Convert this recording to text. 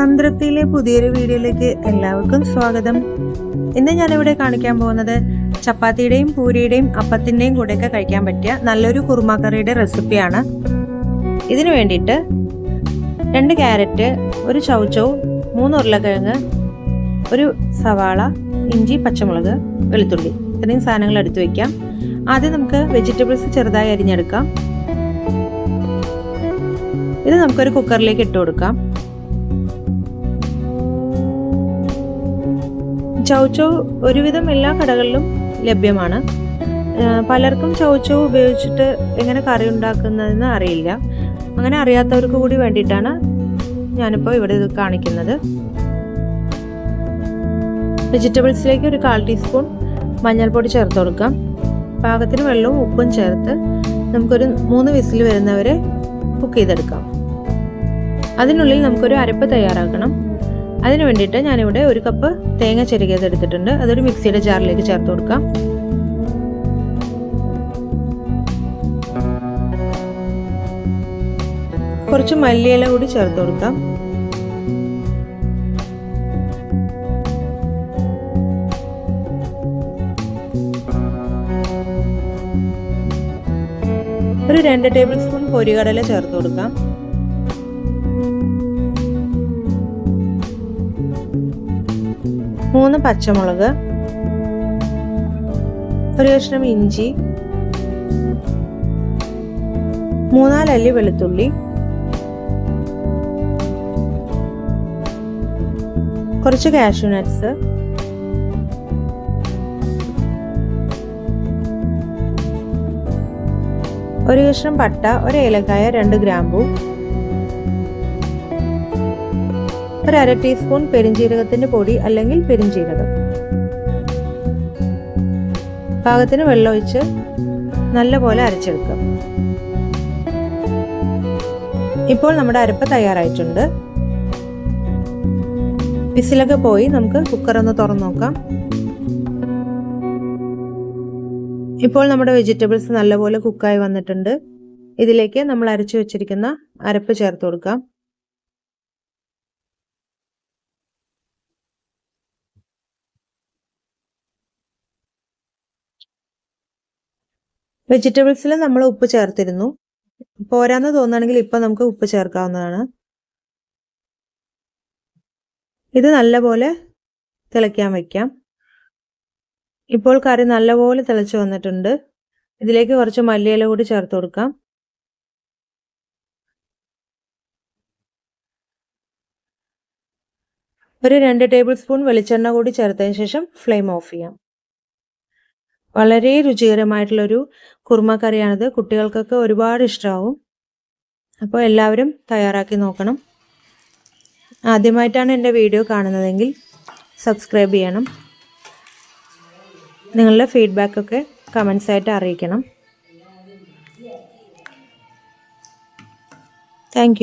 സംതൃപ്തിയിലെ പുതിയൊരു വീഡിയോയിലേക്ക് എല്ലാവർക്കും സ്വാഗതം. ഇന്ന് ഞാനിവിടെ കാണിക്കാൻ പോകുന്നത് ചപ്പാത്തിയുടെയും പൂരിയുടെയും അപ്പത്തിന്റെയും കൂടെയൊക്കെ കഴിക്കാൻ പറ്റിയ നല്ലൊരു കുറുമാക്കറിയുടെ റെസിപ്പിയാണ്. ഇതിനു വേണ്ടിയിട്ട് രണ്ട് ക്യാരറ്റ് ഒരു ചൗച്ചവും മൂന്ന് ഉരുളക്കിഴങ്ങ് ഒരു സവാള ഇഞ്ചി പച്ചമുളക് വെളുത്തുള്ളി. ഇത്രയും സാധനങ്ങൾ എടുത്ത് വയ്ക്കാം ആദ്യം നമുക്ക് വെജിറ്റബിൾസ് ചെറുതായി അരിഞ്ഞെടുക്കാം. ഇത് നമുക്കൊരു കുക്കറിലേക്ക് ഇട്ട് കൊടുക്കാം. ചൗച്ചോ ഒരുവിധം എല്ലാ കടകളിലും ലഭ്യമാണ്. പലർക്കും ചൗച്ചോ ഉപയോഗിച്ചിട്ട് എങ്ങനെ കറി ഉണ്ടാക്കുന്നതെന്ന് അറിയില്ല. അങ്ങനെ അറിയാത്തവർക്ക് കൂടി വേണ്ടിയിട്ടാണ് ഞാനിപ്പോൾ ഇവിടെ ഇത് കാണിക്കുന്നത്. വെജിറ്റബിൾസിലേക്ക് ഒരു കാൽ ടീസ്പൂൺ മഞ്ഞൾപ്പൊടി ചേർത്ത് കൊടുക്കാം. പാകത്തിന് വെള്ളവും ഉപ്പും ചേർത്ത് നമുക്കൊരു മൂന്ന് വിസിൽ വരുന്നവരെ കുക്ക് ചെയ്തെടുക്കാം. അതിനുള്ളിൽ നമുക്കൊരു അരപ്പ് തയ്യാറാക്കണം. അതിന് വേണ്ടിയിട്ട് ഞാനിവിടെ ഒരു കപ്പ് തേങ്ങ ചെരുകിയത് എടുത്തിട്ടുണ്ട്. അതൊരു മിക്സിയുടെ ജാറിലേക്ക് ചേർത്ത് കൊടുക്കാം. കുറച്ച് മല്ലിയില കൂടി ചേർത്ത് കൊടുക്കാം. ഒരു രണ്ട് ടേബിൾ സ്പൂൺ പൊരികടല ചേർത്ത് കൊടുക്കാം. മൂന്ന് പച്ചമുളക് ഒരു കഷ്ണം ഇഞ്ചി മൂന്നാലല്ലി വെളുത്തുള്ളി കുറച്ച് കാഷ്യൂ നട്ട്സ് ഒരു കഷ്ണം പട്ട ഒരു ഏലക്കായ രണ്ട് ഗ്രാമ്പു ഒരു അര ടീസ്പൂൺ പെരിഞ്ജീരകത്തിന്റെ പൊടി അല്ലെങ്കിൽ പെരിഞ്ജീരകം പാകത്തിന് വെള്ളമൊഴിച്ച് നല്ലപോലെ അരച്ചെടുക്കാം. ഇപ്പോൾ നമ്മുടെ അരപ്പ് തയ്യാറായിട്ടുണ്ട്. വിസിലൊക്കെ പോയി നമുക്ക് കുക്കർ ഒന്ന് തുറന്നു നോക്കാം. ഇപ്പോൾ നമ്മുടെ വെജിറ്റബിൾസ് നല്ലപോലെ കുക്കായി വന്നിട്ടുണ്ട്. ഇതിലേക്ക് നമ്മൾ അരച്ചു വെച്ചിരിക്കുന്ന അരപ്പ് ചേർത്ത് കൊടുക്കാം. വെജിറ്റബിൾസിൽ നമ്മൾ ഉപ്പ് ചേർത്തിരുന്നു. പോരാന്ന് തോന്നുകയാണെങ്കിൽ ഇപ്പം നമുക്ക് ഉപ്പ് ചേർക്കാവുന്നതാണ്. ഇത് നല്ലപോലെ തിളയ്ക്കാൻ വയ്ക്കാം. ഇപ്പോൾ കറി നല്ലപോലെ തിളച്ച് വന്നിട്ടുണ്ട്. ഇതിലേക്ക് കുറച്ച് മല്ലിയില കൂടി ചേർത്ത് കൊടുക്കാം. ഒരു രണ്ട് ടേബിൾ സ്പൂൺ വെളിച്ചെണ്ണ കൂടി ചേർത്തതിന് ശേഷം ഫ്ലെയിം ഓഫ് ചെയ്യാം. വളരെ രുചികരമായിട്ടുള്ളൊരു കുറുമ കറിയാണിത് കുട്ടികൾക്കൊക്കെ ഒരുപാട് ഇഷ്ടമാവും അപ്പോൾ എല്ലാവരും തയ്യാറാക്കി നോക്കണം. ആദ്യമായിട്ടാണ് എന്റെ വീഡിയോ കാണുന്നതെങ്കിൽ സബ്സ്ക്രൈബ് ചെയ്യണം. നിങ്ങളുടെ ഫീഡ്ബാക്കൊക്കെ കമൻസായിട്ട് അറിയിക്കണം. താങ്ക്